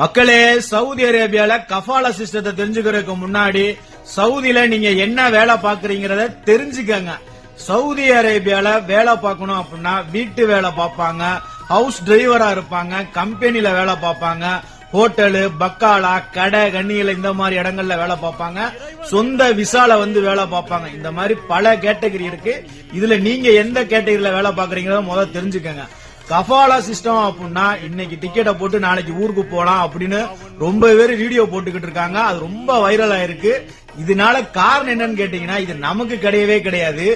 மக்களே சவுதி அரேபியால கஃபால சிஸ்டத்தை தெரிஞ்சுக்கிறதுக்கு முன்னாடி சவுதியில நீங்க என்ன வேலை பாக்குறீங்கறத தெரிஞ்சுக்கங்க. சவுதி அரேபியால வேலை பார்க்கணும் அப்படின்னா வீட்டு வேலை பார்ப்பாங்க ஹவுஸ் டிரைவரா இருப்பாங்க கம்பெனில வேலை பார்ப்பாங்க ஹோட்டலு பக்காலா கடை கண்ணியில இந்த மாதிரி இடங்கள்ல வேலை பார்ப்பாங்க சொந்த விசால வந்து வேலை பார்ப்பாங்க. இந்த மாதிரி பல கேட்டகரி இருக்கு. இதுல நீங்க எந்த கேட்டகரியில வேலை பாக்குறீங்கிறத முதல்ல தெரிஞ்சுக்கங்க. கஃபாலா சிஸ்டம் அப்படின்னா இன்னைக்கு டிக்கெட்டை போட்டு நாளைக்கு ஊருக்கு போலாம் அப்படின்னு ரொம்ப பேர் வீடியோ போட்டுக்கிட்டு இருக்காங்க. அது ரொம்ப வைரல் ஆயிருக்கு. இதனால காரணம் என்னன்னு கேட்டீங்கன்னா இது நமக்கு கிடையவே கிடையாது.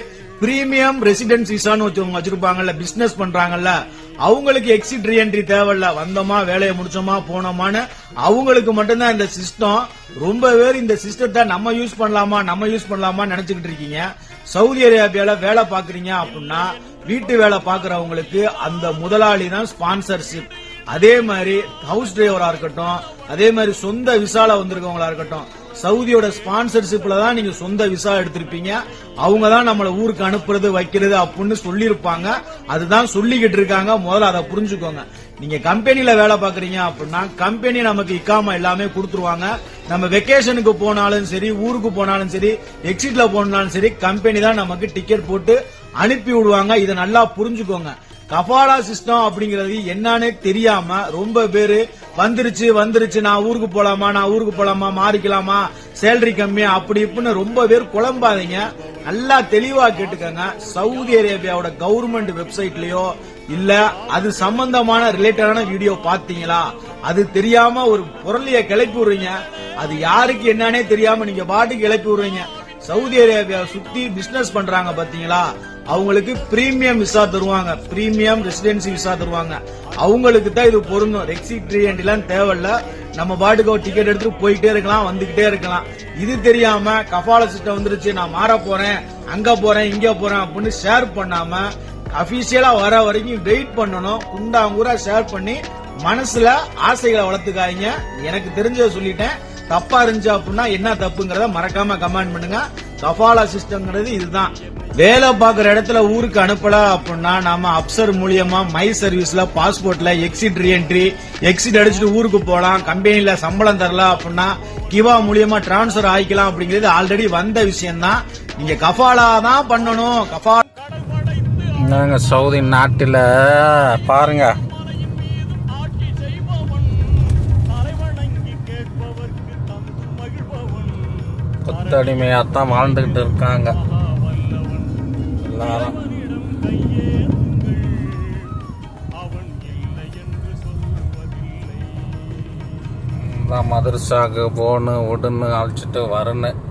பிரீமியம் ரெசிடென்ஸ் விசான்னு வச்சவங்க வச்சிருப்பாங்கல்ல பிசினஸ் பண்றாங்கல்ல அவங்களுக்கு எக்ஸிட் ரீஎன்ட்ரி தேவையில்ல. வந்தோமா வேலையை முடிச்சோமா போனோமான்னு அவங்களுக்கு மட்டும்தான் இந்த சிஸ்டம் ரொம்ப பேர் இந்த சிஸ்டத்தை நம்ம யூஸ் பண்ணலாமா நம்ம யூஸ் பண்ணலாமா நினைச்சுக்கிட்டு இருக்கீங்க. சவுதி அரேபியால வேலை பாக்குறீங்க அப்படின்னா வீட்டு வேலை பாக்குறவங்களுக்கு அந்த முதலாளி தான் ஸ்பான்சர்ஷிப் அதே மாதிரி ஹவுஸ் டிரைவரா இருக்கட்டும் அதே மாதிரி சொந்த விசால வந்திருக்கவங்களா இருக்கட்டும் சவுதியோட ஸ்பான்சர்ஷிப்ல தான் நீங்க சொந்த விசா எடுத்திருப்பீங்க. அவங்க தான் நம்மள ஊருக்கு அனுப்புறது வைக்கிறது அப்படின்னு சொல்லியிருப்பாங்க. அதுதான் சொல்லிக்கிட்டு இருக்காங்க. முதல்ல அதை புரிஞ்சுக்கோங்க. நீங்க கம்பெனில வேலை பாக்குறீங்க அப்படின்னா கம்பெனி நமக்கு இக்காம எல்லாமே கொடுத்துருவாங்க. நம்ம வெக்கேஷனுக்கு போனாலும் சரி ஊருக்கு போனாலும் சரி எக்ஸிட்ல போனாலும் சரி கம்பெனி தான் நமக்கு டிக்கெட் போட்டு அனுப்பி விடுவாங்க. இதை நல்லா புரிஞ்சுக்கோங்க. கபாலா சிஸ்டம் அப்படிங்கறது என்னன்னே தெரியாம ரொம்ப பேரு வந்துருச்சு வந்துருச்சு நான் ஊருக்கு போலாமா நான் ஊருக்கு போலாமா மாறிக்கலாமா சேலரி கம்மியா அப்படி இப்படின்னு ரொம்ப பேர் குழம்பாதீங்க. நல்லா தெளிவா கேட்டுக்கங்க. சவுதி அரேபியாவோட கவர்மெண்ட் வெப்சைட்லயோ இல்ல அது சம்பந்தமான ரிலேட்டடான வீடியோ பாத்தீங்களா அது தெரியாம ஒரு பொருளைய கிளப்பி விடுறீங்க. அது யாருக்கு என்னன்னே தெரியாம நீங்க பாட்டுக்கு கிளப்பி விடுறீங்க. சவுதி அரேபியா சுத்தி பிசினஸ் பண்றாங்க பாத்தீங்களா அவங்களுக்கு பிரீமியம் விசா தருவாங்க. பிரீமியம் ரெசிடென்சி விசா தருவாங்க. அவங்களுக்கு தான் இது பொருந்தும். ரெக்ஸிட் எல்லாம் தேவையில்ல. நம்ம பாட்டுக்கு ஒரு டிக்கெட் எடுத்து போயிட்டே இருக்கலாம் வந்துகிட்டே இருக்கலாம். இது தெரியாம கபால சிஸ்டம் வந்துருச்சு நான் மாற போறேன் அங்க போறேன் இங்க போறேன் அப்படின்னு ஷேர் பண்ணாம அபிஷியலா வர வரைக்கும் வெயிட் பண்ணணும் குண்டாங்கூரா ஷேர் பண்ணி மனசுல ஆசைகளை வளர்த்துக்காதீங்க. எனக்கு தெரிஞ்சதை சொல்லிட்டேன். தப்பா இருந்துச்சு அப்படின்னா என்ன தப்புங்கிறத மறக்காம கமெண்ட் பண்ணுங்க. கபாலா சிஸ்டம்ங்கிறது இதுதான். வேலை பார்க்குற இடத்துல ஊருக்கு அனுப்பல அப்படின்னா நாம அப்சர் மூலியமா மை சர்வீஸ்ல பாஸ்போர்ட்ல எக்ஸிட் ரீஎன்ட்ரி எக்ஸிட் அடிச்சுட்டு ஊருக்கு போலாம் கம்பெனில சம்பளம் தரல அப்படின்னா கிவா மூலியமா டிரான்ஸ்பர் ஆயிக்கலாம் அப்படிங்கிறது ஆல்ரெடி வந்த விஷயம் தான் நீங்க கஃபாலா தான் பண்ணணும் கஃபா நாங்க சவுதி நாட்டில் பாருங்க. கொத்தடிமையாத்தான் வாழ்ந்துகிட்டு இருக்காங்க. எல்லாரும் மதுரை மதரசாக்கு போன்னு விடுன்னு அழைச்சிட்டு வரணும்